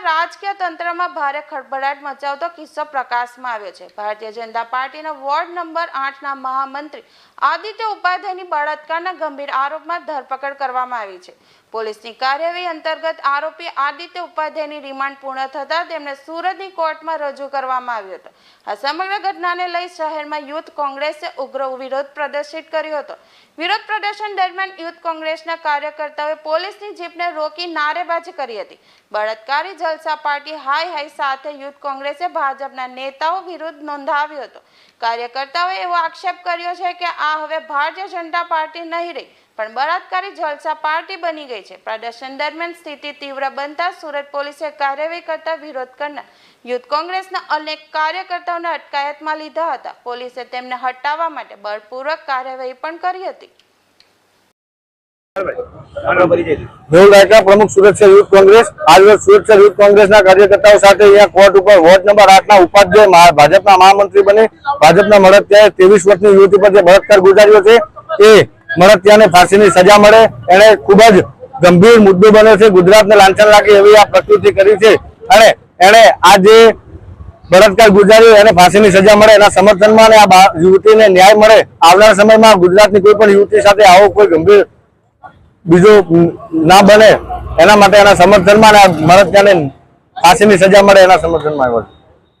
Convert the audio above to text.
તંત્રમાં ભારે ખળભળાટ મચાવતો કિસ્સો પ્રકાશમાં આવ્યો છે. ભારતીય જનતા પાર્ટીના વોર્ડ નંબર આઠના મહામંત્રી આદિત્ય ઉપાધ્યાયની બળાત્કારના ગંભીર આરોપમાં ધરપકડ કરવામાં આવી છે. પોલીસની કાર્યવાહી અંતર્ગત આરોપી આદિત્ય ઉપાધ્યાયની રિમાન્ડ પૂર્ણ થતાં તેમને સુરતની કોર્ટમાં રજૂ કરવામાં આવ્યો હતો. આ સમગ્ર ઘટનાને લઈ શહેરમાં યુથ કોંગ્રેસે ઉગ્ર વિરોધ પ્રદર્શિત કર્યો હતો. વિરોધ પ્રદર્શન દરમિયાન યુથ કોંગ્રેસના કાર્યકર્તાઓએ પોલીસની જીપને રોકી નારેબાજી કરી હતી. બળાત્કારી જલસા પાર્ટી હાય હાય સાથે યુથ કોંગ્રેસે ભાજપના નેતાઓ વિરુદ્ધ નોંધાવ્યો હતો. કાર્યકર્તાઓએ એવો આક્ષેપ કર્યો છે કે આ હવે ભારતીય જનતા પાર્ટી નહીં રહી, પણ બળાત્કારી જલસા પાર્ટી બની ગઈ છે. પ્રદર્શન દરમિયાન સ્થિતિ તીવ્ર બનતા સુરત પોલીસે કાર્યવાહી કરતા વિરોધ કરનાર યુથ કોંગ્રેસના અનેક કાર્યકર્તાઓને અટકાયતમાં લીધા હતા. પોલીસે તેમને હટાવવા માટે બળપૂર્વક કાર્યવાહી પણ કરી હતી. મેહુલ રાયકા, પ્રમુખ સુરક્ષા યુથ કોંગ્રેસ આજરોજ શહેર યુથ કોંગ્રેસના કાર્યકર્તાઓ સાથે અહીંયા કોર્ટ ઉપર વોર્ડ નંબર આઠ ના ઉપાધ્યાય ભાજપના મહામંત્રી બને. ભાજપના મળતિયાએ ત્રેવીસ વર્ષની યુવતી પર જે બળાત્કાર ગુજાર્યો છે, એ મળતિયાને ફાંસીની સજા મળે. એને ખૂબ જ ગંભીર મુદ્દો બન્યો છે. ગુજરાતને લાંછન લાગે એવી આ પ્રકૃતિ કરી છે. અને એને આ જે બળાત્કાર ગુજાર્યો, એને ફાંસીની સજા મળે. એના સમર્થનમાં અને આ યુવતીને ન્યાય મળે. આવનારા સમયમાં ગુજરાતની કોઈ પણ યુવતી સાથે આવો કોઈ ગંભીર બીજો ના બને, એના માટે એના સમર્થનમાં અને આ મળતિયાને ફાંસીની સજા મળે એના સમર્થનમાં આવ્યો છે.